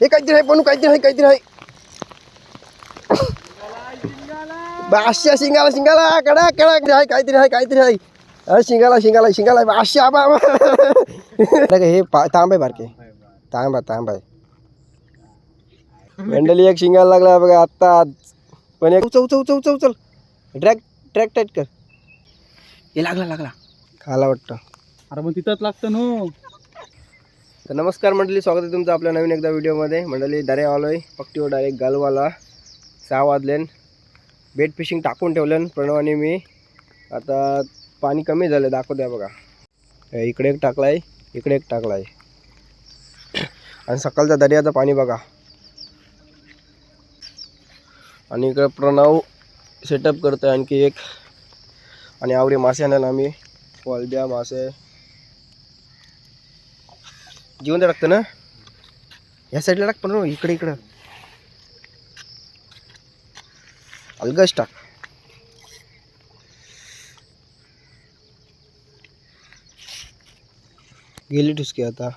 हे काहीतरी आहे पण काहीतरी आहे काहीतरी आहे. बादशा शिंगाला शिंगाला कडा कडा आहे काहीतरी आहे काहीतरी आहे. अरे शिंगाला शिंगाला शिंगाला आबा. नाही का हे तांब आहे बारके. तांब तांब आहे. मंडळी एक शिंगाला लागला बघा आत्ता पण एक उचल उचल उचल उचल. ड्रॅग ट्रॅक टाईट कर. हे लागला लागला. खाला वाटतं. अरे मग तिथंच लागतं नो. तर नमस्कार मंडळी स्वागत आहे तुमचं आपल्या नवीन एकदा व्हिडिओमध्ये. मंडळी दरे आलोय पक्टीवर डायरेक्ट गालवाला सहा वाजलेन. बेट फिशिंग टाकून ठेवलं प्रणव आणि मी. आता पाणी कमी झालं दाखव द्या बघा. इकडे एक टाकला आहे इकडे एक टाकला आहे आणि सकाळचा दर्याचं पाणी बघा. आणि इकडे प्रणव सेटअप करतो आहे आणखी एक. आणि आवडी मासे आणायला आम्ही. वालब्या मासे. जिवंत टाकतं ना? या साईडला टाक पण हो, इकडे इकडं. अलगच टाक. गेली ठुसकी आता.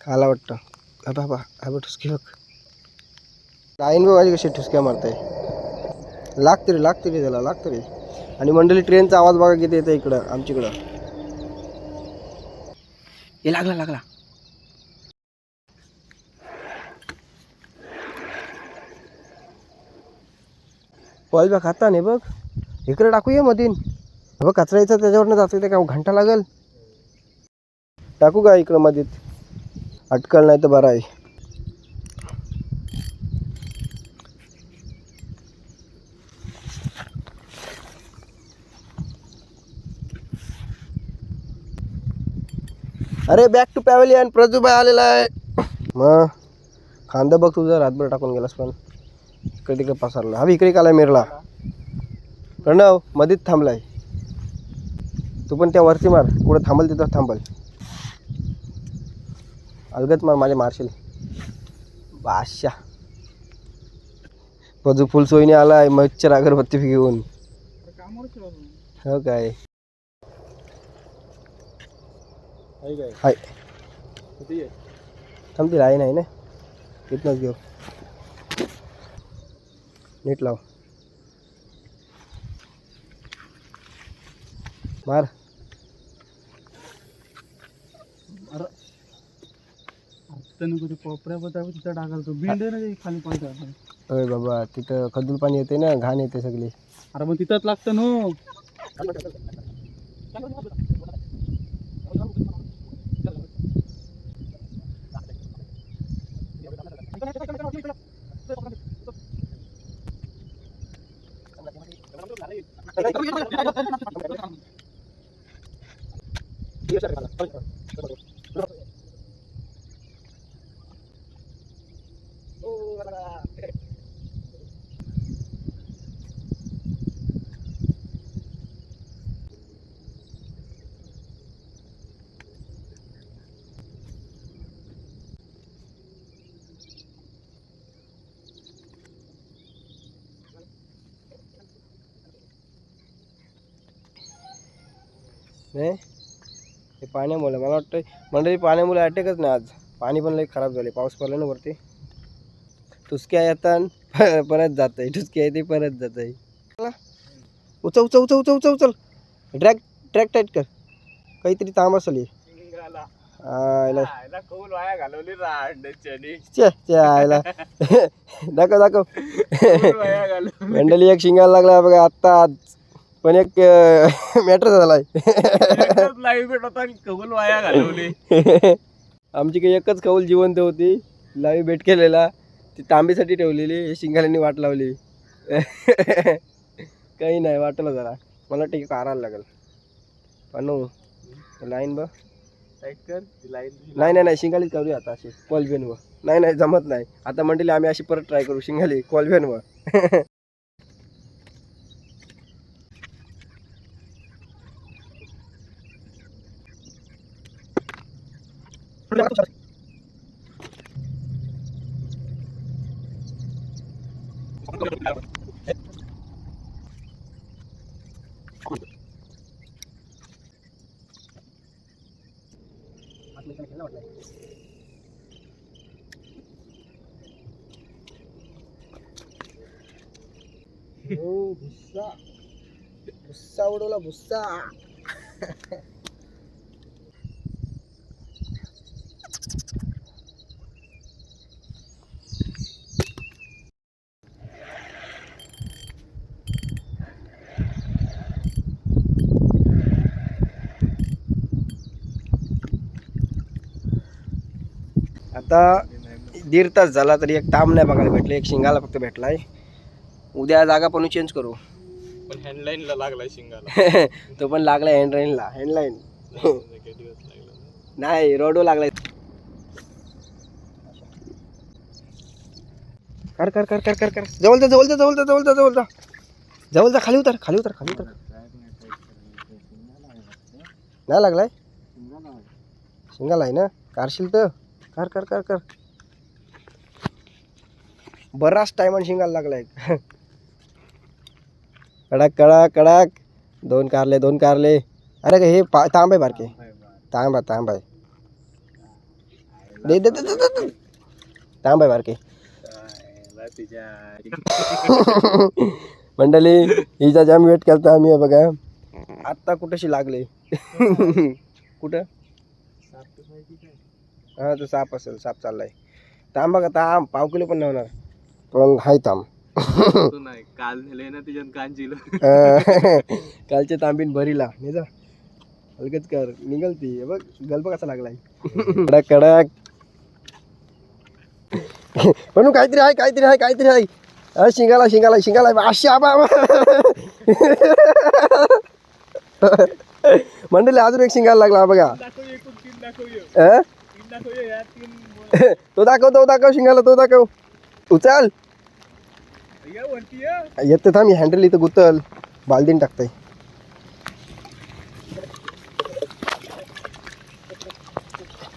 खाला वाटतं. हा बाबा हा बा ठुसकी बघ. टाईन बघ माझी कशी ठुसक्या मारताय. लागते रे लागते रे त्याला लागते रे आणि मंडळी ट्रेनचा आवाज बघा किती येतं इकडं आमच्याकडं. हे लागला लागला. पॉल बघ खाता नाही बघ. इकडे टाकूया मधीन. बघ कचरा यायचा त्याच्यावरनं जातो ते काय घंटा लागेल. टाकू का इकडं मधीत? अटकल नाही तर बरं आहे. अरे बॅक टू पॅव्हलियन प्रजूबाई आलेला आहे. मग खांदा बघ तुझा रातभर टाकून गेलास पण. इकडे तिकडे पसरला. हा इकडे काला मिरला. प्रणव मध्येच थांबलाय. तू पण त्या वरती मार. कुठं थांबल तिथं थांबल. अलगत मार माझे मारशील. बादशा प्रजू फुल सोयीने आलाय मच्छर अगरबत्ती घेऊन. हो काय? हाय. थांबतील आहे नाही ना? इथनंच घेऊ. नीट लाव. मार. होय बाबा तिथं खदूल पाणी येते ना घाण येते सगळी. अरे मग तिथंच लागतं नो Y नाही हे पाण्यामुळे मला वाटतं मंडळी पाण्यामुळे अटॅकच नाही आज. पाणी पण लई खराब झाले पाऊस पडला ना वरती. टुसक्या येतात परत जात आहे टुसक्या येते परत जात आहे उचल उचल उचल उचल उचल. उचल ड्रॅग ट्रॅक टाईट कर. काहीतरी तांब असेल आयला. दाखव दाखव. मंडळी एक शिंगाला लागला बघा आत्ता आज. पण एक मॅटर झालाय. लाईव्ह भेट होता आणि कबूल वाया घालवली. आमची काही एकच कौल जिवंत होती. लाईव्ह भेट केलेला. ती तांबीसाठी ठेवलेली. शिंगाल्यांनी वाट लावली. काही नाही वाटलं जरा. मला ठीक कारायला लागेल. पण लाईन टाईट कर. लाईन नाही नाही नाही. शिंगालीच करूया आता अशी. कॉलबेनवर नाही नाही जमत नाही. आता मंडळी आम्ही अशी परत ट्राय करू. शिंगाली कॉलबेनवर Oh, busa. Busa, udah lah busa. आता दीड तास झाला तरी एक ताम नाही बघायला भेटले. एक शिंगाला फक्त भेटलाय. उद्या जागा पण चेंज करू. पण हँडलाईन ला लागलाय शिंगाला. तो पण लागलाय हँडलाईनला हँडलाईन नाही रोडो लागलाय. कर कर कर कर कर कर. जवळ जा जवळ जा जवळ जा जवळ जा जवळ जा. जवळ जा खाली उतर खाली उतर खाली उतर. नाही लागलाय? शिंगाला आहे ना? कारशील तर? कर कर कर कर. बराच टायमान शिंगाला लागलाय कडक कडक कडक. दोन कारले दोन कारले. अरे का हे पा तांब आहे बारके. तांब आहे तांब आहे. दे दे दे तांब आहे बारके. मंडळी हिचा जाम वेट करतो आम्ही बघा. आत्ता कुठेशी लागले? कुठं? हा तो साप असेल साप चाललाय. तांब बघा तांब पाव किलो पण नाही होणार पण हाय तांब तू नाही काल नेले ना अं, कालच्या तांबीन भरीला नाही जा. हलकच कर निघल ती हे बघ गल्प कसा लागलाय. कडक कडक. म्हणून काहीतरी आहे काहीतरी आहे काहीतरी आहे. अरे शिंगाला शिंगाला शिंगाला. अशी आबा. मंडळी अजून एक शिंगाला लागला हा बघा. दाखव तो दाखव तो दाखव शिंगाला तो दाखव. उचल. या येते थांब हँडल इथं गुतल. बालदीन टाकतय.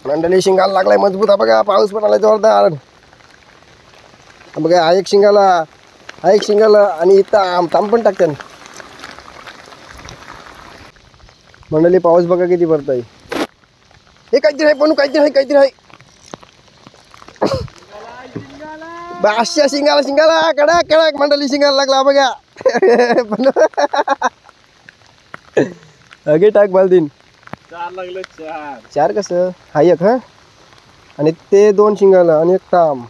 मंडळी शिंगाला लागलाय मजबूत. हा बघा पाऊस पण आलाय जोरदार. बघा हा एक शिंगाला हा एक शिंगाला आणि इथं आम- पण टाकते. मंडळी पाऊस बघा किती पडतोय. हे काहीतरी आहे पण काहीतरी आहे काहीतरी आहे. बा, अशा शिंगाला शिंगाला कडक कडक मंडळी शिंगाला लागला बघा. अगे टाक बालदीन. चार लागलं चार. चार कसं? हा एक हा? आणि ते दोन शिंगाला आणि एक ताम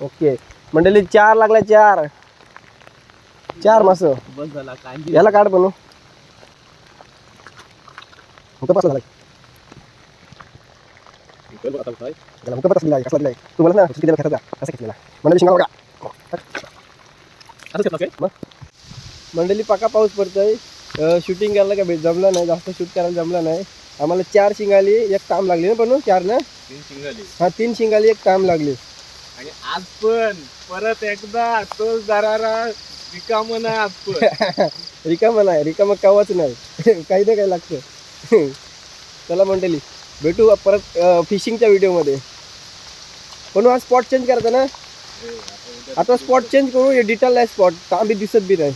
ओके. मंडळी चार लागला चार. चार मास. याला काढ बनू हुका पासला त्याला कसला तू ना किती कसं घेतलेला मंडळी शिंगाला बघा असं मंडळी पाका पाऊस पडतोय शूटिंग करायला काय जमलं नाही जास्त शूट करायला जमलं नाही आम्हाला चार शिंगाली एक ताम लागली ना बनू चार ना तीन शिंगाली हा तीन शिंगाली एक ताम लागली आणि आज पण परत एकदा तो दरारा रिकाम ना आज पण रिकामा नाही रिकामा कावाच नाही काही ना काही लागतं चला मंडळी भेटू परत फिशिंगच्या व्हिडिओमध्ये पण हा स्पॉट चेंज करता ना? आता स्पॉट चेंज करू हे डिटेल आहे स्पॉट तांबी दिसत बी नाही.